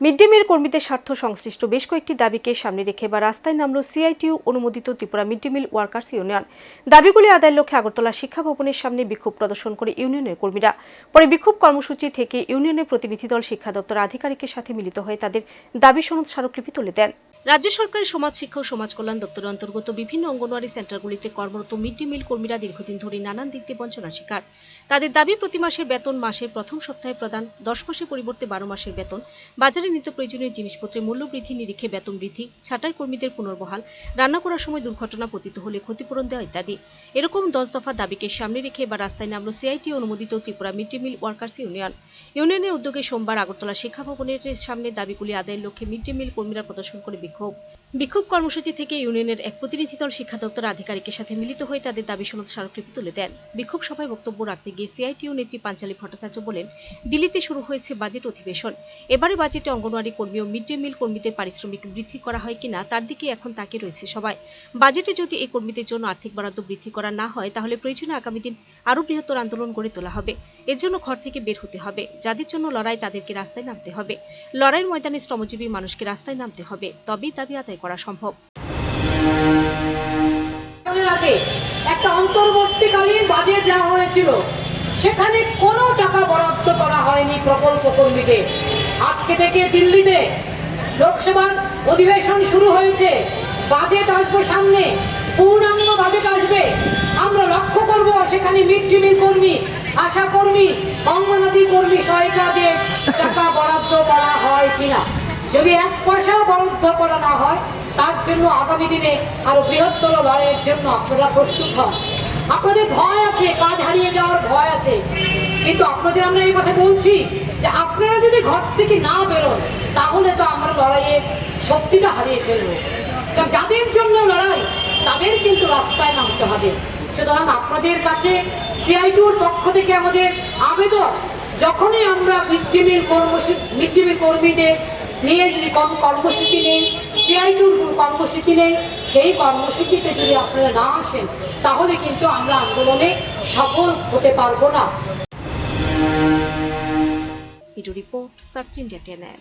Mid day মিল কর্মীদের স্বার্থ সংশ্লিষ্ট বেশ কয়েকটি দাবিকে সামনে রেখে বা রাস্তায় নামল সিআইটিউ অনুমোদিত Tripura mid day meal workers union. দাবিগুলি আদায়ের লক্ষ্যে আগরতলা শিক্ষা ভবনের সামনে বিক্ষোভ প্রদর্শন করে ইউনিয়নের কর্মীরা। পরে বিক্ষোভ কর্মসূচি থেকে ইউনিয়নের প্রতিনিধি দল শিক্ষা দপ্তর আধিকারিকের সাথে মিলিত হয়ে তাদের দাবি সনদ স্মারকলিপি তুলে দেন। রাজ্য সরকারের সমাজ শিক্ষা ও সমাজ কল্যাণ দপ্তরের অন্তর্গত বিভিন্ন অঙ্গনওয়াড়ি সেন্টারগুলিতে কর্মরত মিড ডে মিল কর্মীরা দীর্ঘদিন ধরে নানান দিক দিয়ে বঞ্চনার শিকার। তাদের দাবি, প্রতি মাসের বেতন মাসের প্রথম সপ্তাহে প্রদান, দশ মাসের পরিবর্তে বারো মাসের বেতন, বাজারে নিত্য প্রয়োজনীয় জিনিসপত্রের মূল্য বৃদ্ধি নিরিখে বেতন বৃদ্ধি, ছাঁটাই কর্মীদের পুনর্বহাল, রান্না করার সময় দুর্ঘটনা পতিত হলে ক্ষতিপূরণ দেওয়া ইত্যাদি। এরকম দশ দফা দাবিকে সামনে রেখে এবার রাস্তায় নামল সিআইটি অনুমোদিত Tripura mid day meal workers union. ইউনিয়নের উদ্যোগে সোমবার আগরতলা শিক্ষা ভবনের সামনে দাবিগুলি আদায়ের লক্ষ্যে মিড ডে মিল কর্মীরা প্রদর্শন করে বিক্ষোভ। বিক্ষোভ। বিক্ষোভ কর্মসূচি থেকে ইউনিয়নের এক প্রতিনিধি দল শিক্ষা দপ্তর আধিকারিকের সাথে মিলিত হয়ে তাদের দাবি সনদ স্মারকলিপি তুলে দেন। বিক্ষোভ সভায় বক্তব্য রাখতে গিয়ে সিআইটিউ নেত্রী পাঞ্চালী ভট্টাচার্য বলেন, দিল্লিতে শুরু হয়েছে বাজেট অধিবেশন। এবারে বাজেটে অঙ্গনওয়াড়ি কর্মী ও মিড ডে মিল কর্মীদের পারিশ্রমিক বৃদ্ধি করা হয় কিনা তার দিকে এখন তাকে রয়েছে সবাই। বাজেটে যদি এই কর্মীদের জন্য আর্থিক বরাদ্দ বৃদ্ধি করা না হয়, তাহলে প্রয়োজনে আগামী দিন আরও বৃহত্তর আন্দোলন গড়ে তোলা হবে। এর জন্য ঘর থেকে বের হতে হবে। যাদের জন্য লড়াই তাদেরকে রাস্তায় নামতে হবে। লড়াইয়ের ময়দানে শ্রমজীবী মানুষকে রাস্তায় নামতে হবে। তবেই দাবি আদায় করা সম্ভব। একটা অন্তর্বর্তীকালীন বাজেট দেওয়া হয়েছিল। সেখানে কোনো টাকা বরাদ্দ করা হয়নি প্রকল্প কর্মীদের। আজকে থেকে দিল্লিতে লোকসভার অধিবেশন শুরু হয়েছে। বাজেট আসবে সামনে, পূর্ণাঙ্গ বাজেট আসবে। আমরা লক্ষ্য করব সেখানে মিড ডে মিল কর্মী, আশা কর্মী, অঙ্গনাদি কর্মী সহায়িকাদের টাকা বরাদ্দ করা হয় কিনা যদি এক পয়সাও বরাদ্দ করা না হয়, তার জন্য আগামী দিনে আরও বৃহত্তর লড়াইয়ের জন্য আপনারা প্রস্তুত হন। আপনাদের ভয় আছে কাজ হারিয়ে যাওয়ার ভয় আছে। কিন্তু আপনাদের আমরা এই কথা বলছি যে আপনারা যদি ঘর থেকে না বেরোন, তাহলে তো আমরা লড়াইয়ের শক্তিটা হারিয়ে ফেলব। কারণ যাদের জন্য লড়াই, তাদের কিন্তু রাস্তায় নামতে হবে। সুতরাং আপনাদের কাছে সিআইটুর পক্ষ থেকে আমাদের আবেদন, যখনই আমরা মিড ডে মিল কর্মসূচি মিড ডে মিল কর্মীদের নিয়ে যদি কোনো কর্মসূচি নেই সিআই টুর কর্মসূচি নেই, সেই কর্মসূচিতে যদি আপনারা না আসেন, তাহলে কিন্তু আমরা আন্দোলনে সফল হতে পারব না। Report search India channel